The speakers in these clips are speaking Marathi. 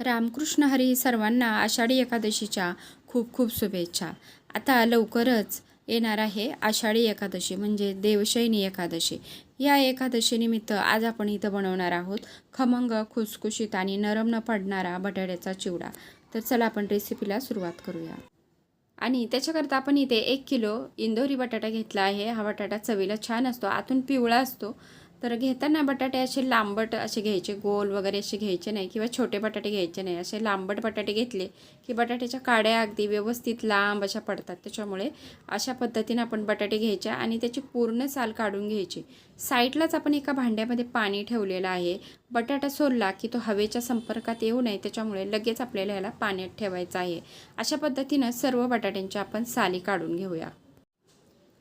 रामकृष्ण हरी सर्वांना आषाढी एकादशीच्या खूप खूप शुभेच्छा. आता लवकरच येणार आहे आषाढी एकादशी म्हणजे देवशयनी एकादशी. या एकादशीनिमित्त आज आपण इथं बनवणार आहोत खमंग खुसखुशीत आणि नरम न पडणारा बटाट्याचा चिवडा. तर चला आपण रेसिपीला सुरुवात करूया. आणि त्याच्याकरता आपण इथे एक किलो इंदोरी बटाटा घेतला आहे. हा बटाटा चवीला छान असतो आतून पिवळा असतो. तर घेताना बटाटे असे लांबट असे घ्यायचे गोल वगैरे असे घ्यायचे नाही किंवा छोटे बटाटे घ्यायचे नाही. असे लांबट बटाटे घेतले की बटाट्याच्या काड्या अगदी व्यवस्थित लांब अशा पडतात. त्याच्यामुळे अशा पद्धतीने आपण बटाटे घ्यायचे आणि त्याची पूर्ण साल काढून घ्यायची. साईडलाच आपण एका भांड्यामध्ये पाणी ठेवलेलं आहे. बटाटा सोलला की तो हवेच्या संपर्कात येऊ नये त्याच्यामुळे लगेच आपल्याला याला पाण्यात ठेवायचं आहे. अशा पद्धतीनं सर्व बटाट्यांच्या आपण साली काढून घेऊया.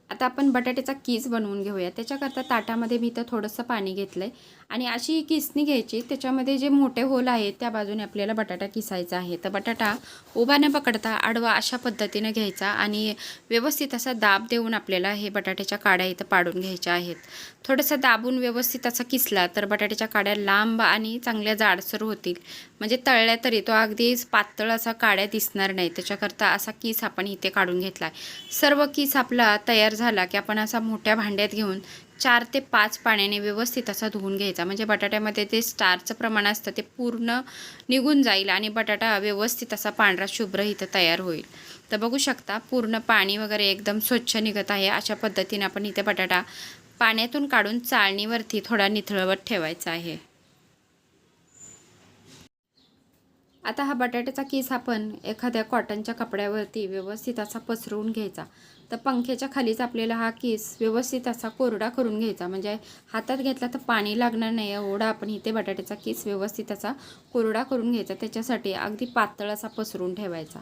आता आपण बटाट्याचा कीस बनवून घेऊया. त्याच्याकरता ताटामध्ये मी इथं थोडंसं पाणी घेतलं आहे आणि अशी किसणी घ्यायची त्याच्यामध्ये जे मोठे होल आहेत त्या बाजूने आपल्याला बटाटा किसायचा आहे. तर बटाटा उभा न पकडता आडवा अशा पद्धतीनं घ्यायचा आणि व्यवस्थित असा दाब देऊन आपल्याला हे बटाट्याच्या काड्या इथं पाडून घ्यायच्या आहेत. थोडंसं दाबून व्यवस्थित असा किसला तर बटाट्याच्या काड्या लांब आणि चांगल्या जाडसर होतील. म्हणजे तळल्या तरी तो अगदीच पातळ असा काड्या दिसणार नाही. त्याच्याकरता असा किस आपण इथे काढून घेतला आहे सर्व किस आपला तयार झाला की आपण असा मोठ्या भांड्यात घेऊन चार ते पाच पाण्याने व्यवस्थित असा धुवून घ्यायचा. म्हणजे बटाट्यामध्ये ते स्टारचं प्रमाण असतं ते पूर्ण निघून जाईल आणि बटाटा व्यवस्थित असा पांढरा शुभ्र इथं तयार होईल. तर बघू शकता पूर्ण पाणी वगैरे एकदम स्वच्छ निघत आहे. अशा पद्धतीने आपण इथे बटाटा पाण्यातून काढून चाळणीवरती थोडा निथळवत ठेवायचा आहे. आता हा बटाट्याचा केस आपण एखाद्या कॉटनच्या कपड्यावरती व्यवस्थित असा पसरवून घ्यायचा. तर पंख्याच्या खालीच आपल्याला हा केस व्यवस्थित असा कोरडा करून घ्यायचा. म्हणजे हातात घेतला तर पाणी लागणार नाही एवढा आपण इथे बटाट्याचा केस व्यवस्थित असा कोरडा करून घ्यायचा. त्याच्यासाठी अगदी पातळ असा पसरून ठेवायचा.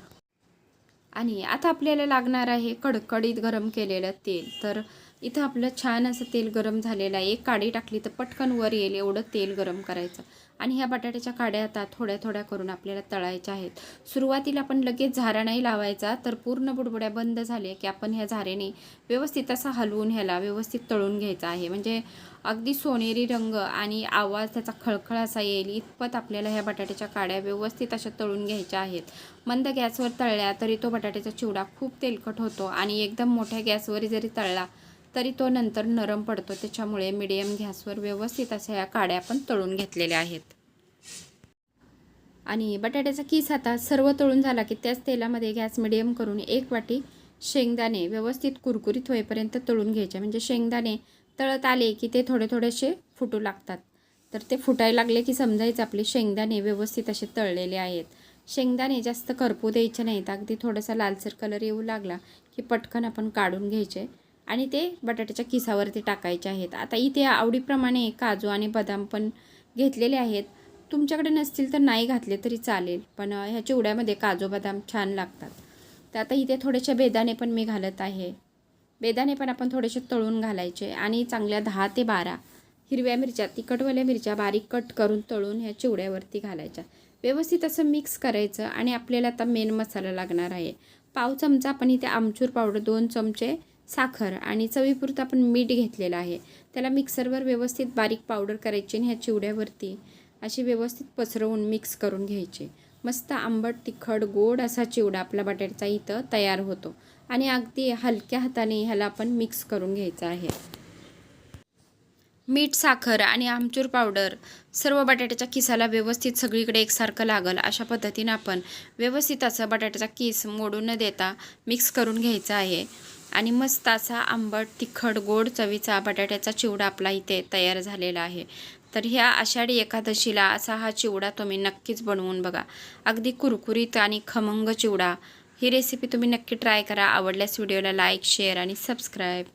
आणि आता आपल्याला लागणार आहे कडकडीत गरम केलेलं तेल. तर इथं आपलं छान असं तेल गरम झालेलं आहे. एक काडी टाकली तर पटकन वर येईल एवढं तेल गरम करायचं. आणि ह्या बटाट्याच्या काड्या आता थोड्या थोड्या करून आपल्याला तळायच्या आहेत. सुरुवातीला आपण लगेच झारा नाही लावायचा तर पूर्ण बुडबुड्या बंद झाले की आपण ह्या झारेने व्यवस्थित असा हलवून ह्याला व्यवस्थित तळून घ्यायचा आहे. म्हणजे अगदी सोनेरी रंग आणि आवाज त्याचा खळखळ असा येईल इतपत आपल्याला ह्या बटाट्याच्या काड्या व्यवस्थित अशा तळून घ्यायच्या आहेत. मंद गॅसवर तळल्या तरी तो बटाट्याचा चिवडा खूप तेलकट होतो आणि एकदम मोठ्या गॅसवर जरी तळला तरी तो नंतर नरम पडतो. त्याच्यामुळे मिडियम गॅसवर व्यवस्थित अशा या काड्या आपण तळून घेतलेल्या आहेत. आणि बटाट्याचा किस आता सर्व तळून झाला की त्याच तेलामध्ये गॅस मिडियम करून एक वाटी शेंगदाणे व्यवस्थित कुरकुरीत होईपर्यंत तळून घ्यायचे. म्हणजे शेंगदाणे तळत आले की ते थोडे थोडेसे फुटू लागतात. तर ते फुटायला लागले की समजायचं आपले शेंगदाणे व्यवस्थित असे तळलेले आहेत. शेंगदाणे जास्त करपू द्यायचे नाहीत. अगदी थोडासा लालसर कलर येऊ लागला की पटकन आपण काढून घ्यायचे. आणि ते बटाट्याच्या किसावरती टाकायचे आहेत. आता इथे आवडीप्रमाणे काजू आणि बदाम पण घेतलेले आहेत. तुमच्याकडे नसतील तर नाही घातले तरी चालेल पण ह्या चिवड्यामध्ये काजू बदाम छान लागतात. तर आता इथे थोडेसे बेदाणे पण मी घालत आहे. बेदाणे पण आपण थोडेसे तळून घालायचे आणि चांगल्या दहा ते बारा हिरव्या मिरच्या तिखटवाल्या मिरच्या बारीक कट करून तळून ह्या चिवड्यावरती घालायच्या. व्यवस्थित असं मिक्स करायचं आणि आपल्याला आता मेन मसाला लागणार आहे. पाव चमचा आपण इथे आमचूर पावडर दोन चमचे साखर आणि चवीपुरतं आपण मीठ घेतलेलं आहे. त्याला मिक्सरवर व्यवस्थित बारीक पावडर करायची आणि ह्या चिवड्यावरती अशी व्यवस्थित पसरवून मिक्स करून घ्यायचे. मस्त आंबट तिखट गोड असा चिवडा आपला बटाट्याचा इथं तयार होतो. आणि अगदी हलक्या हाताने ह्याला आपण मिक्स करून घ्यायचं आहे. मीठ साखर आणि आमचूर पावडर सर्व बटाट्याच्या किसाला व्यवस्थित सगळीकडे एकसारखं लागल अशा पद्धतीनं आपण व्यवस्थित असं बटाट्याचा किस मोडून न देता मिक्स करून घ्यायचा आहे. आणि मस्त असा आंबट तिखट गोड चवीचा बटाट्याचा चिवडा आपला इथे तयार झालेला आहे. तर ह्या आषाढी एकादशीला असा हा चिवडा तुम्ही नक्कीच बनवून बघा. अगदी कुरकुरीत आणि खमंग चिवडा. ही रेसिपी तुम्ही नक्की ट्राय करा. आवडल्यास व्हिडिओला लाईक शेअर आणि सबस्क्राईब